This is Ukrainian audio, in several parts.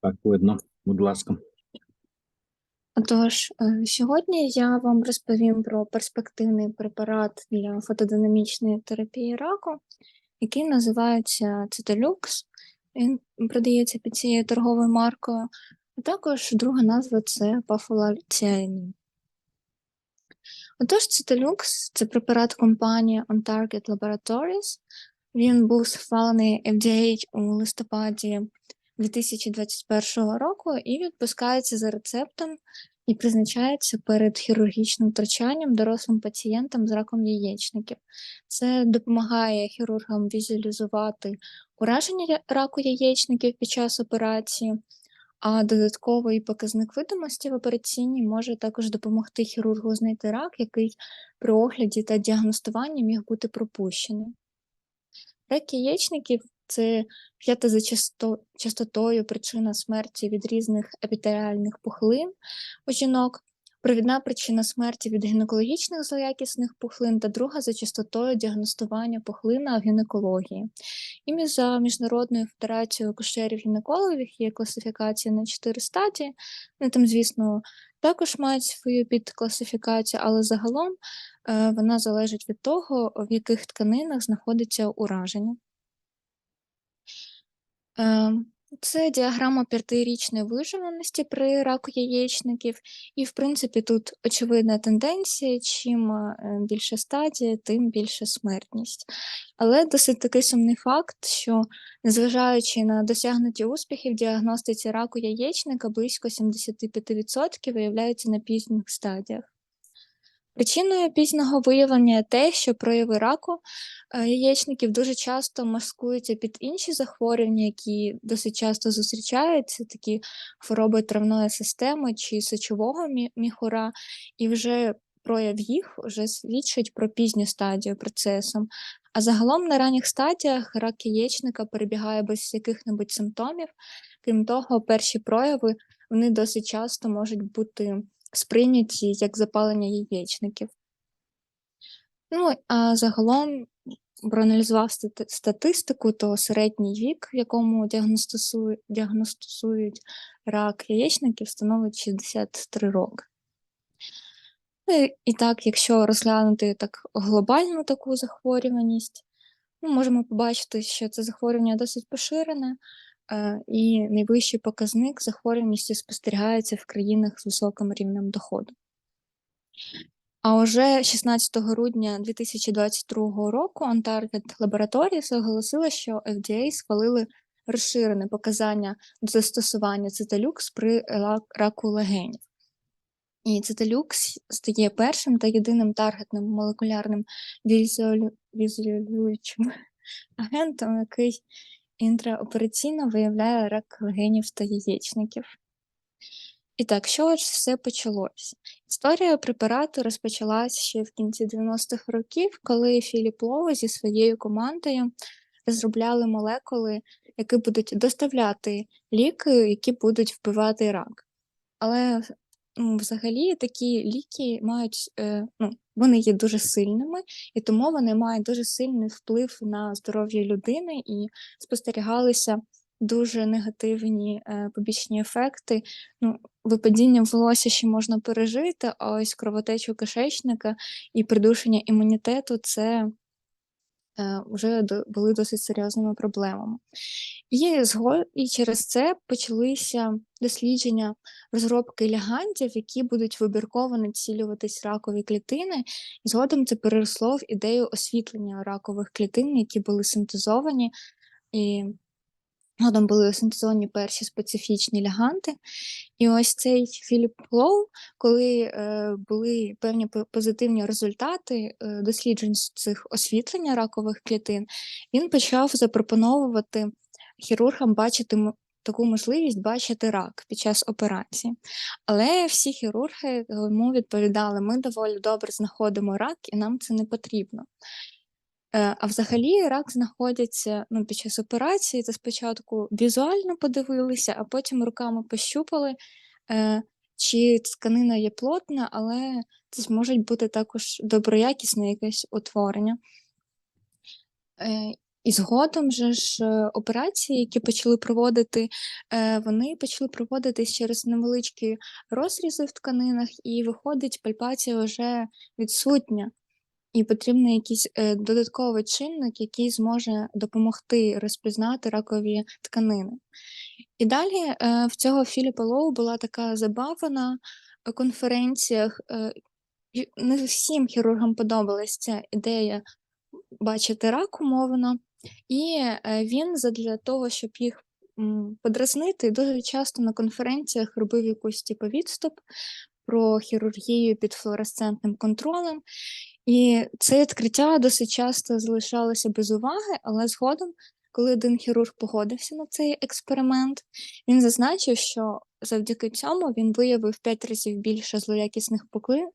Так, видно, будь ласка. Отож, е, сьогодні я вам розповім про перспективний препарат для фотодинамічної терапії раку, який називається Циталюкс. Він продається під цією торговою маркою. А також друга назва це пафоларціанін. Отож, Циталюкс це препарат компанії On Target Laboratories. Він був схвалений FDA у листопаді 2021 року і відпускається за рецептом і призначається перед хірургічним втручанням дорослим пацієнтам з раком яєчників. Це допомагає хірургам візуалізувати ураження раку яєчників під час операції, а додатковий показник видимості в операційній може також допомогти хірургу знайти рак, який при огляді та діагностуванні міг бути пропущений. Рак яєчників це п'ята за часто- частотою причина смерті від різних епітеріальних пухлин у жінок, провідна причина смерті від гінекологічних злоякісних пухлин та друга за частотою діагностування пухлина в гінекології. І за Міжнародною федерацією акушерів-гінекологів є класифікація на чотири стадії. Вони там, звісно, також мають свою підкласифікацію, але загалом е, вона залежить від того, в яких тканинах знаходиться ураження. Це діаграма п'ятирічної виживаності при раку яєчників, і, в принципі, тут очевидна тенденція: чим е, більше стадія, тим більше смертність. Але досить такий сумний факт, що незважаючи на досягнуті успіхи в діагностиці раку яєчника, близько 75% виявляються на пізніх стадіях. Причиною пізнього виявлення є те, що прояви раку е, яєчників дуже часто маскуються під інші захворювання, які досить часто зустрічаються, такі хвороби травної системи чи сечового мі- міхура, і вже прояв їх вже свідчить про пізню стадію процесу. А загалом на ранніх стадіях рак яєчника перебігає без яких-небудь симптомів. Крім того, перші прояви вони досить часто можуть бути сприйняті як запалення яєчників. Ну, а загалом, проаналізував статистику, то середній вік, в якому діагностують рак яєчників, становить 63 роки. Ну, і- так, якщо розглянути так глобальну таку захворюваність, ми можемо побачити, що це захворювання досить поширене, і найвищий показник захворюваності спостерігається в країнах з високим рівнем доходу. А уже 16 грудня 2022 року Ontarget Laboratories оголосила, що FDA схвалили розширене показання застосування циталюкс при раку легенів. І циталюкс стає першим та єдиним таргетним молекулярним візуалюючим агентом, який інтраопераційно виявляє рак легенів та яєчників. І так, що ж все почалось? Історія препарату розпочалась ще в кінці 90-х років, коли Філіп Лоу зі своєю командою розробляли молекули, які будуть доставляти ліки, які будуть вбивати рак. Але взагалі такі ліки мають, е, ну, вони є дуже сильними, і тому вони мають дуже сильний вплив на здоров'я людини і спостерігалися дуже негативні е, побічні ефекти. Ну, випадіння волосся ще можна пережити, а ось кровотечу кишечника і придушення імунітету це вже до- були досить серйозними проблемами. І, і через це почалися дослідження розробки лягантів, які будуть вибірково націлюватись ракові клітини. І згодом це переросло в ідею освітлення ракових клітин, які були синтезовані. І Згодом були синтезовані перші специфічні ляганти. І ось цей Філіп Лоу, коли е, були певні позитивні результати е, досліджень цих освітлення ракових клітин, він почав запропоновувати хірургам бачити таку можливість бачити рак під час операції. Але всі хірурги йому відповідали: ми доволі добре знаходимо рак, і нам це не потрібно. Е, А взагалі рак знаходиться ну, під час операції. Це спочатку візуально подивилися, а потім руками пощупали, е, чи тканина є плотна, але це ж можуть бути також доброякісне якесь утворення. Е, І згодом же ж операції, які почали проводити, вони почали проводитись через невеличкі розрізи в тканинах, і виходить, пальпація вже відсутня. І потрібний якийсь е, додатковий чинник, який зможе допомогти розпізнати ракові тканини. І далі е, в цього Філіпа Лоу була така забава на конференціях. Е, не всім хірургам подобалась ця ідея бачити рак умовно, і він задля того, щоб їх подразнити, дуже часто на конференціях робив якусь типу відступ про хірургію під флуоресцентним контролем. І це відкриття досить часто залишалося без уваги, але згодом, коли один хірург погодився на цей експеримент, він зазначив, що завдяки цьому він виявив 5 разів більше злоякісних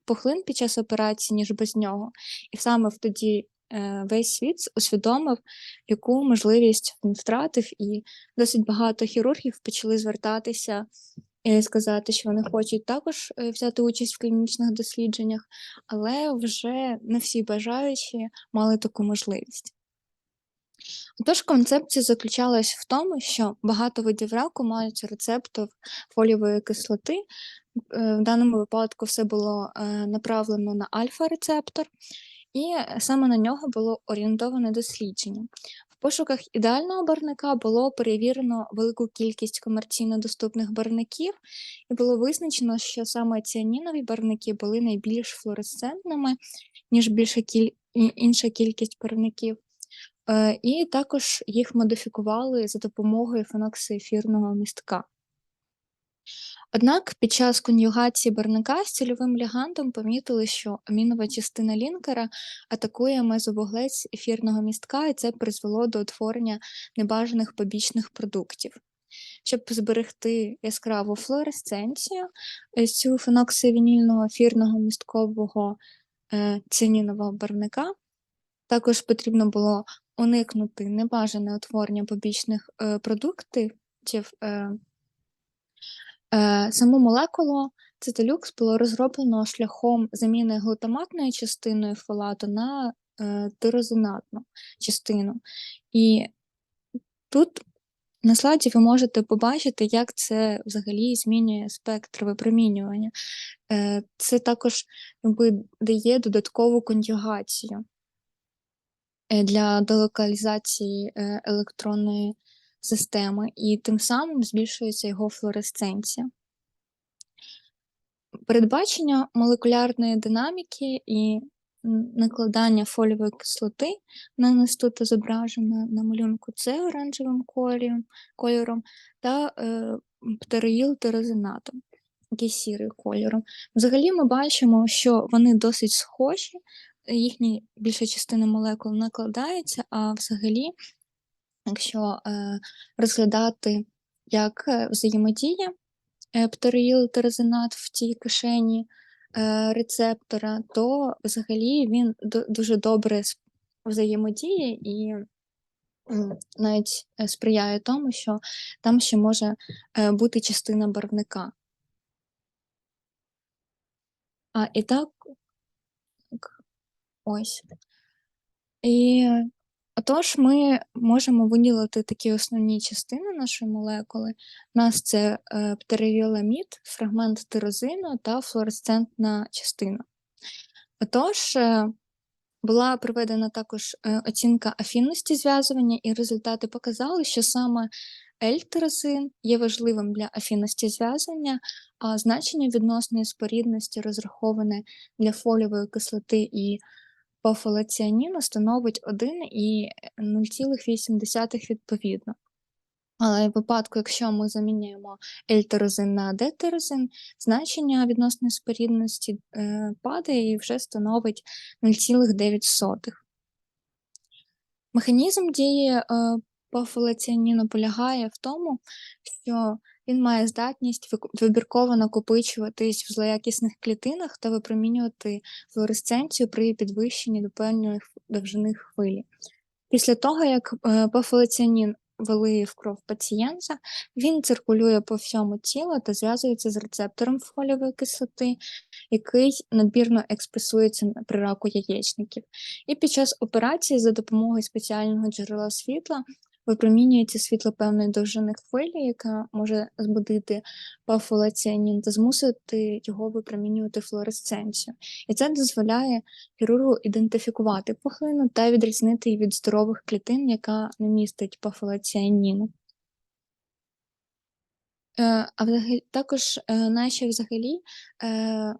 пухлин під час операції, ніж без нього. І саме в тоді е, весь світ усвідомив, яку можливість він втратив, і досить багато хірургів почали звертатися сказати, що вони хочуть також е, взяти участь в клінічних дослідженнях, але вже не всі бажаючі мали таку можливість. Отож, концепція заключалась в тому, що багато видів раку мають рецептор фолієвої кислоти. Е, В даному випадку все було е, направлено на альфа-рецептор, і саме на нього було орієнтоване дослідження. Пошуках ідеального барника було перевірено велику кількість комерційно доступних барників, і було визначено, що саме ціанінові барники були найбільш флуоресцентними, ніж більша кіль... інша кількість барвників. Е, І також їх модифікували за допомогою феноксиефірного містка. Однак під час конюгації барвника з цільовим лігандом помітили, що амінова частина лінкера атакує мезовуглець ефірного містка, і це призвело до утворення небажаних побічних продуктів. Щоб зберегти яскраву флуоресценцію е, з цього феноксивінільного ефірного місткового е, ціанінового барвника, також потрібно було уникнути небажане утворення побічних е, продуктів. Е, саму молекулу цитилюкс було розроблено шляхом заміни глутаматної частиною фолату на е, тирозинатну частину. І тут на слайді ви можете побачити, як це взагалі змінює спектр випромінювання. Е, Це також якби, дає додаткову конюгацію для делокалізації е, електронної системи, і тим самим збільшується його флуоресценція. Передбачення молекулярної динаміки і накладання фолієвої кислоти на нас тут зображено на малюнку це оранжевим кольором, кольором та е, птероїл-тирозинатом, який сірий кольором. Взагалі ми бачимо, що вони досить схожі, їхні більша частина молекул накладається, а взагалі, якщо е, розглядати як е, взаємодія е, птероїл-тирозинат в тій кишені рецептора, то взагалі він ду- дуже добре взаємодіє і навіть сприяє тому, що там ще може бути частина барвника. А і так, ось. І отож, ми можемо виділити такі основні частини нашої молекули. У нас це е, птеровіламід, фрагмент тирозину та флуоресцентна частина. Отож, е, була проведена також е, оцінка афінності зв'язування, і результати показали, що саме L-тирозин є важливим для афінності зв'язання, а значення відносної спорідності, розраховане для фолієвої кислоти і пофолоціаніну, становить 1 і 0,8 відповідно. Але в випадку, якщо ми замінюємо L-тирозин на D-тирозин, значення відносної спорідності е, падає і вже становить 0,9. Механізм дії е, пофолоціаніну полягає в тому, що він має здатність вибірково накопичуватись в злоякісних клітинах та випромінювати флуоресценцію при підвищенні до певної довжини хвилі. Після того, як е, пофолоціанін ввели в кров пацієнта, він циркулює по всьому тілу та зв'язується з рецептором фолієвої кислоти, який надмірно експресується при раку яєчників. І під час операції за допомогою спеціального джерела світла випромінюється світло певної довжини хвилі, яка може збудити пафолаціанін та змусити його випромінювати флуоресценцію. І це дозволяє хірургу ідентифікувати пухлину та відрізнити її від здорових клітин, яка не містить пафолаціаніну. Е, а взагалі, також е, наші взагалі е,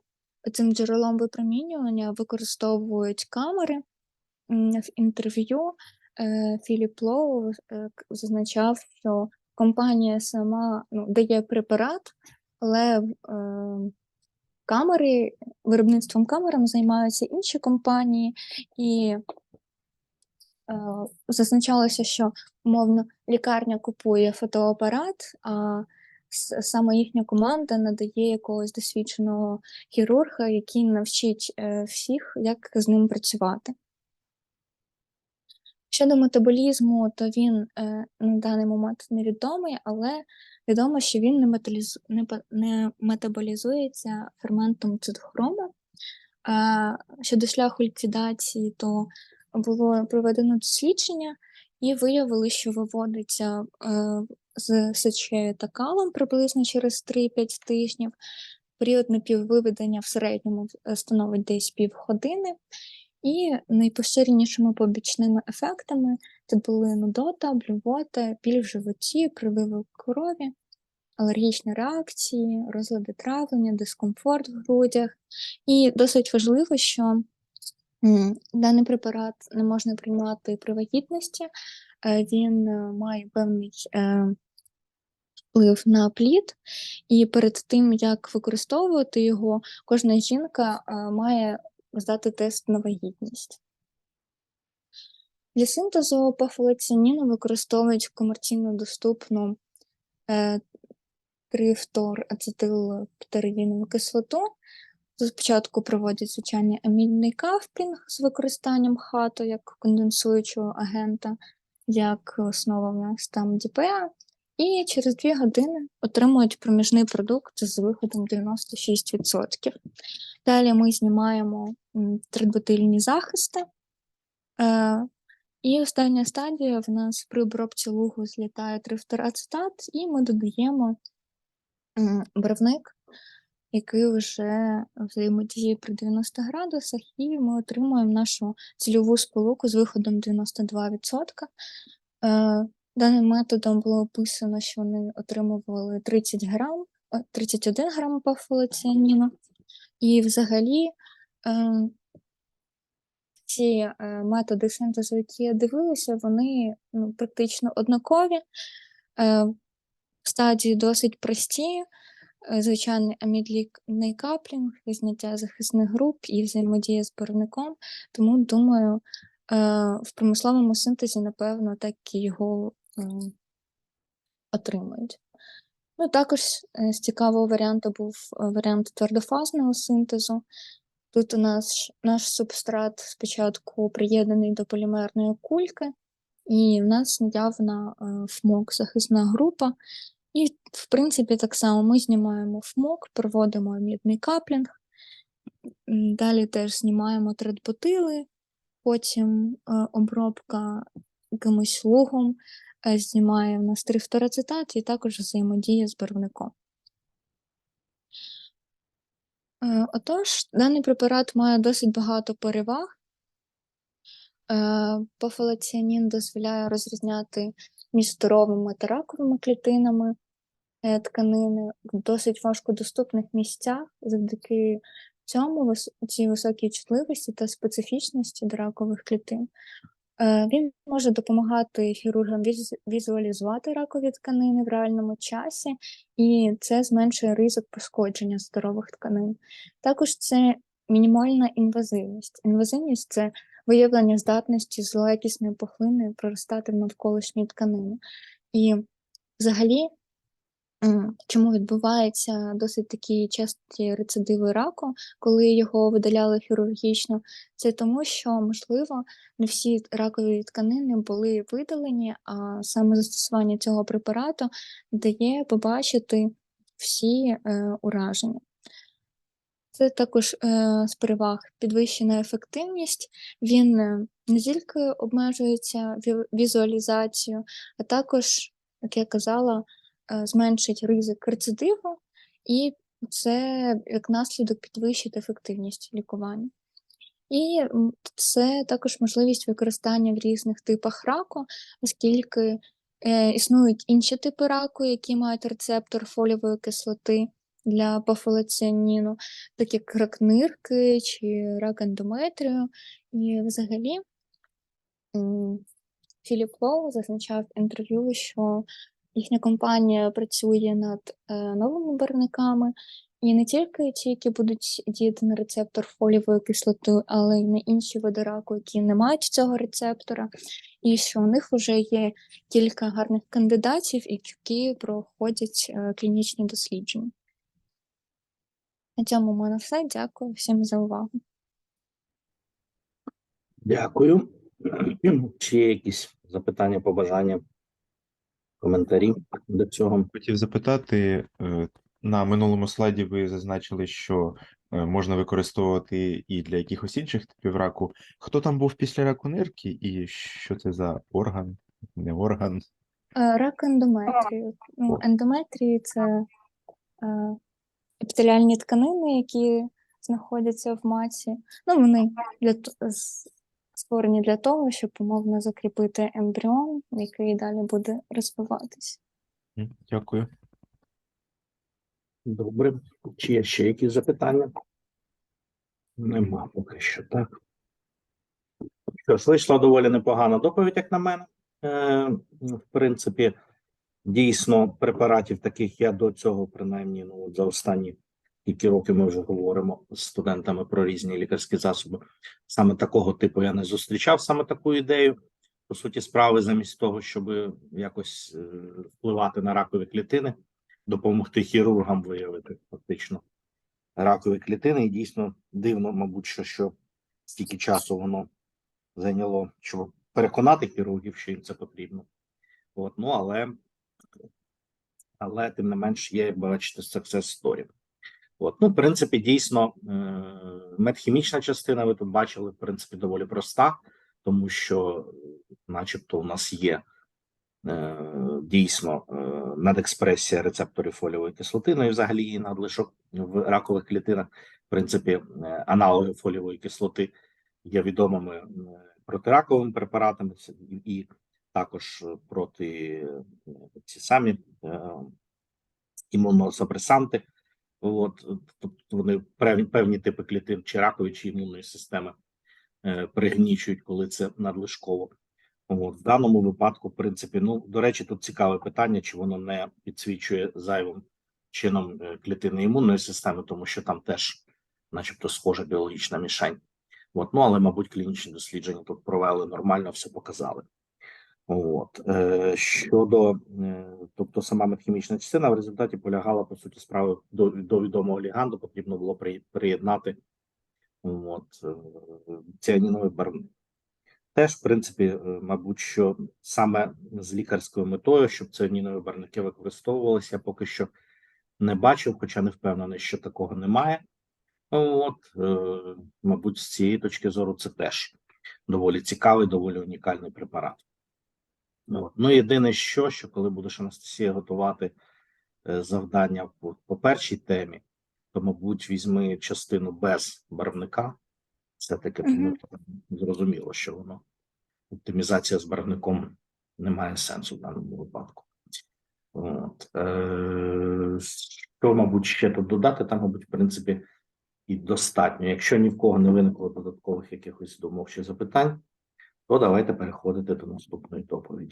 цим джерелом випромінювання використовують камери. В інтерв'ю Філіп Лоу е, зазначав, що компанія сама ну, дає препарат, але е, камери, виробництвом камерам займаються інші компанії, і е, зазначалося, що умовно лікарня купує фотоапарат, а саме їхня команда надає якогось досвідченого хірурга, який навчить е, всіх, як з ним працювати. Щодо метаболізму, то він е, на даний момент невідомий, але відомо, що він не, металізу... не, не метаболізується ферментом цитохрому. Е, щодо шляху ліквідації, то було проведено дослідження і виявили, що виводиться е, з сечею та калом приблизно через 3-5 тижнів. Період напіввиведення в середньому е, становить десь півгодини. І найпоширенішими побічними ефектами це були нудота, блювота, біль в животі, приливи крові, алергічні реакції, розлади травлення, дискомфорт в грудях. І досить важливо, що даний препарат не можна приймати при вагітності, е, він е, має певний е, вплив на плід, і перед тим, як використовувати його, кожна жінка має здати тест на вагітність. Для синтезу пафолаціаніну використовують комерційно доступну е, 3-фтор-ацетилптеридінову кислоту. Спочатку проводять звичайний амідний кафпінг з використанням хату як конденсуючого агента, як основа в ДПА, і через 2 години отримують проміжний продукт з виходом 96%. Далі ми знімаємо м, триботильні захисти. Е, і остання стадія в нас при обробці лугу злітає трифторацетат, і ми додаємо барвник, який вже взаємодіє при 90 градусах, і ми отримуємо нашу цільову сполуку з виходом 92%. Е, Даним методом було описано, що вони отримували 30 грам, е, 31 грам пафолоціаніну. І взагалі е, ці е, методи синтезу, які я дивилася, вони ну, практично однакові. Е, стадії досить прості, е, звичайний амідлікний каплінг, зняття захисних груп і взаємодія з барвником. Тому думаю, в промисловому синтезі, напевно, так і його е, отримують. Ну, також е, з цікавого варіанту був е, варіант твердофазного синтезу. Тут у нас наш субстрат спочатку приєднаний до полімерної кульки, і в нас наявна е, ФМОК, захисна група. І, в принципі, так само ми знімаємо ФМОК, проводимо мідний каплінг, далі теж знімаємо тредботили, потім обробка якимось лугом, знімає в нас трифторацетат і також взаємодія з барвником. Е, Отож, даний препарат має досить багато переваг. Е, Пафолаціанін дозволяє розрізняти між здоровими та раковими клітинами е, тканини в досить важкодоступних місцях. Завдяки цьому цій високій чутливості та специфічності до ракових клітин. Е, Він може допомагати хірургам віз- візуалізувати ракові тканини в реальному часі, і це зменшує ризик пошкодження здорових тканин. Також це мінімальна інвазивність. Інвазивність це виявлення здатності злоякісної пухлиною проростати в навколишні тканини. І взагалі чому відбуваються досить такі часті рецидиви раку, коли його видаляли хірургічно, це тому, що, можливо, не всі ракові тканини були видалені, а саме застосування цього препарату дає побачити всі е, ураження. Це також е, з переваг підвищена ефективність. Він е, не тільки обмежується ві- візуалізацією, а також, як я казала, зменшить ризик рецидиву, і це як наслідок підвищить ефективність лікування. І це також можливість використання в різних типах раку, оскільки е, існують інші типи раку, які мають рецептор фолієвої кислоти для пафолоціаніну, так як рак нирки чи рак ендометрію. І взагалі Філіп Лоу зазначав в інтерв'ю, що їхня компанія працює над е, новими барвниками, і не тільки ті, які будуть діяти на рецептор фолієвої кислоти, але й на інші види раку, які не мають цього рецептора, і що у них вже є кілька гарних кандидатів, які проходять е, клінічні дослідження. На цьому в мене все. Дякую всім за увагу. Дякую. Чи є якісь запитання, побажання, коментарі до цього? Хотів запитати, е, на минулому слайді ви зазначили, що е, можна використовувати і для якихось інших типів раку. Хто там був після раку нирки, і що це за орган? Не орган. Е, Рак ендометрію. Ну, ендометрії це епітеліальні тканини, які знаходяться в маці. Ну, вони для, створені для того, щоб умовно закріпити ембріон, який далі буде розвиватися. М, Дякую. Добре. Чи є ще якісь запитання? Нема поки що, так. Що вийшла доволі непогана доповідь, як на мене. Е, в принципі, дійсно, препаратів таких я до цього, принаймні, ну, за останні кілька років ми вже говоримо з студентами про різні лікарські засоби. Саме такого типу я не зустрічав, саме таку ідею. По суті, справи, замість того, щоб якось е, впливати на ракові клітини, допомогти хірургам виявити фактично ракові клітини. І дійсно дивно, мабуть, що, що стільки часу воно зайняло, щоб переконати хірургів, що їм це потрібно. От, ну але, але тим не менш є, бачите, success story. От, ну, в принципі, дійсно, медхімічна частина, ви тут бачили, в принципі, доволі проста, тому що, начебто, у нас є е, дійсно е, надекспресія рецепторів фолієвої кислоти, ну і взагалі її надлишок в ракових клітинах. В принципі, е, аналоги фолієвої кислоти є відомими протираковими препаратами і, також проти е, ці самі е. От, тобто вони певні, певні типи клітин, чи ракові, чи імунної системи е, пригнічують, коли це надлишково. От, в даному випадку, в принципі, ну до речі, тут цікаве питання, чи воно не підсвічує зайвим чином е, клітини імунної системи, тому що там теж, начебто, схожа біологічна мішень. От, ну але, мабуть, клінічні дослідження тут провели нормально, все показали. От е, щодо, е, тобто, сама медхімічна частина в результаті полягала по суті справи до, до відомого ліганду, потрібно було при, приєднати от, е, ціаніновий барвник. Теж, в принципі, мабуть, що саме з лікарською метою, щоб ціанінові барвники використовувалися, я поки що не бачив, хоча не впевнений, що такого немає. От, мабуть, з цієї точки зору це теж доволі цікавий, доволі унікальний препарат. От. Ну, єдине, що, що коли будеш Анастасія готувати е, завдання по, по першій темі, то, мабуть, візьми частину без барвника. Все-таки Мгм. тому зрозуміло, що воно оптимізація з барвником не має сенсу в даному випадку. От. Е, що, мабуть, ще тут додати, там, мабуть, в принципі, і достатньо. Якщо ні в кого не виникло додаткових якихось думок чи запитань, то давайте переходити до наступної доповіді.